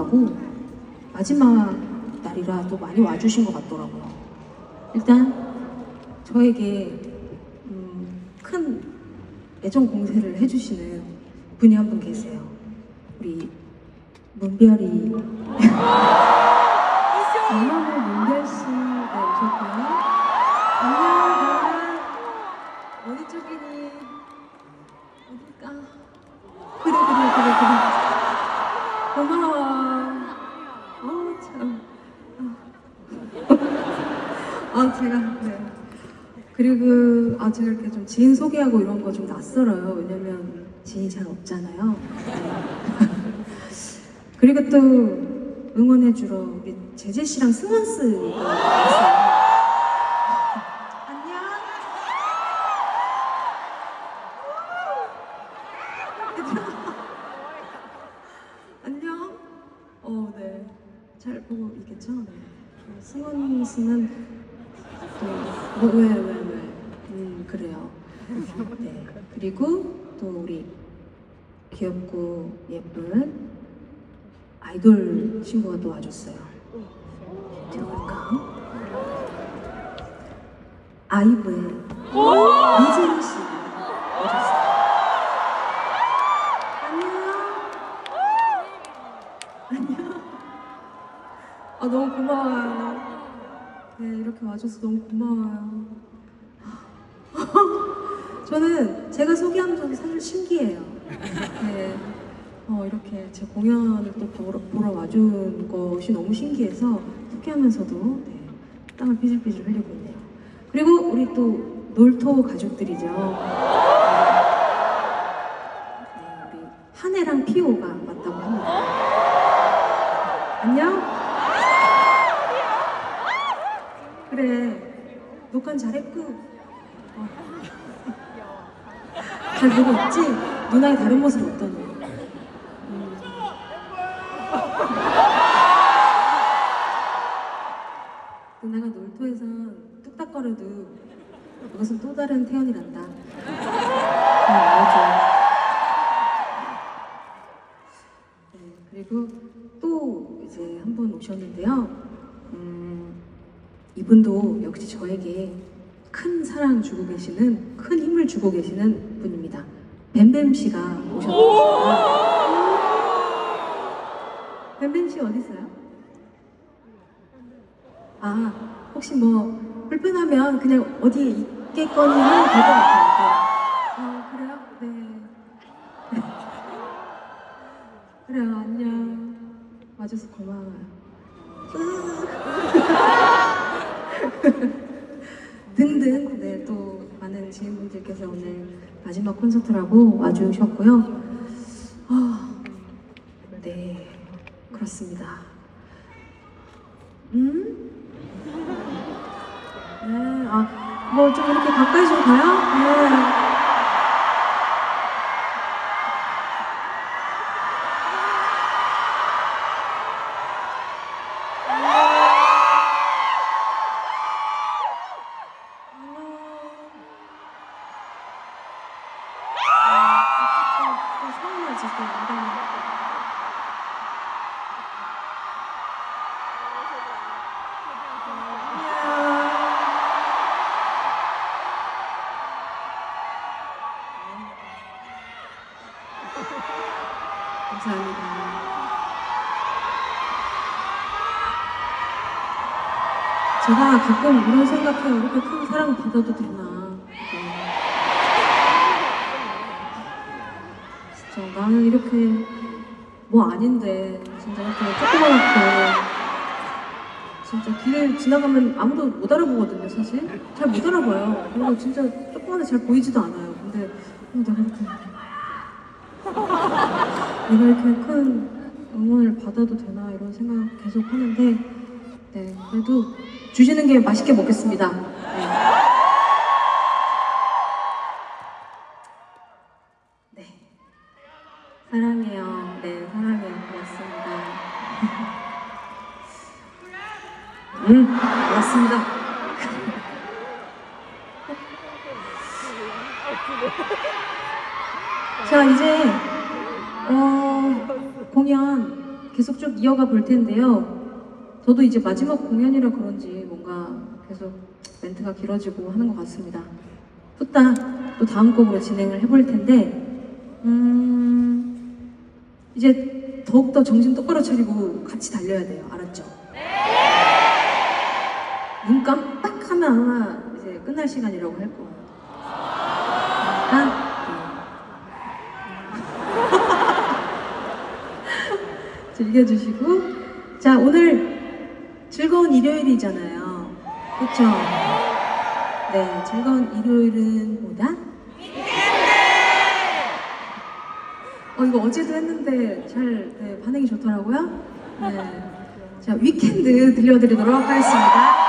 못하고 마지막 날이라 또 많이 와주신 것 같더라고요. 일단 저에게 음, 큰 애정 공세를 해주시는 분이 한 분 계세요. 우리 문별이 엄마는 문별 씨가 오셨고요. 안녕, 어느 쪽이니? 어딜까? 그래, 그래, 그래, 그래. 고마워. 어우, 참. 아, 제가, 네. 그리고, 아, 제가 이렇게 좀 지인 소개하고 이런 거 좀 낯설어요. 왜냐면 지인이 잘 없잖아요. 네. 그리고 또 응원해주러 우리 제재 씨랑 승원 씨가 왔어요. 안녕. 어, 네. 잘 보고 있겠죠? 네. 그 승원 씨는 또, 뭐, 왜, 왜, 왜. 음, 그래요. 네. 그리고 또 우리 귀엽고 예쁜 아이돌 친구가 또 와줬어요. 누굴까? 아이브의 이재희 씨 와줬어요. 안녕. 안녕. 아 너무 고마워요. 네 이렇게 와줘서 너무 고마워요. 저는 제가 소개하면서 사실 신기해요. 네. 어, 이렇게 제 공연을 또 보러, 보러 와준 것이 너무 신기해서 소개하면서도 네, 땀을 삐질삐질 흘리고 있네요. 그리고 우리 또 놀토 가족들이죠. 네, 우리 한혜랑 피오가 왔다고 합니다. 안녕? 그래, 녹화 잘했고. 어. 잘 보고 있지? 누나의 다른 모습 어떠니? 음. 누나가 놀토에선 뚝딱거려도 이것은 또 다른 태연이란다. 네, 알죠. 네, 그리고 또 이제 한 분 오셨는데요. 음, 이분도 역시 저에게 큰 사랑 주고 계시는, 큰 힘을 주고 계시는 분입니다. 뱀뱀 씨가 오셨습니다. 뱀뱀 씨 어디 있어요? 아, 혹시 뭐 불편하면 그냥 어디에 있겠거니 하면 될것 같아요. 네. 아, 그래요? 네. 그래요, 안녕. 와줘서 고마워요. 등등, 네, 또 많은 지인분들께서 오늘 마지막 콘서트라고 와주셨고요. 아, 네, 그렇습니다. 음? 네, 아, 뭐 좀 이렇게 가까이 좀 가요? 네. 이런. 감사합니다. 제가 가끔 이런 생각해요. 이렇게 큰 사랑 받아도 되나? 나는 이렇게 뭐 아닌데 진짜 이렇게 조그맣게 진짜 길 지나가면 아무도 못 알아보거든요 사실. 잘 못 알아봐요. 그리고 진짜 조그만해 잘 보이지도 않아요. 근데 어, 내가 이렇게 내가 이렇게 큰 응원을 받아도 되나 이런 생각 계속 하는데 네 그래도 주시는 게 맛있게 먹겠습니다 음 고맙습니다 자 이제 어, 공연 계속 쭉 이어가 볼 텐데요. 저도 이제 마지막 공연이라 그런지 뭔가 계속 멘트가 길어지고 하는 것 같습니다. 후딱 또 다음 곡으로 진행을 해볼 텐데, 음, 이제 더욱더 정신 똑바로 차리고 같이 달려야 돼요. 알았죠? 눈 깜빡 하면 아마 이제 끝날 시간이라고 할 거예요. 그러니까, 네. 즐겨주시고, 자, 오늘 즐거운 일요일이잖아요. 그쵸? 네, 즐거운 일요일은 뭐다? 어, 이거 어제도 했는데 잘 네, 반응이 좋더라고요. 네. 자, 위켄드 들려드리도록 하겠습니다.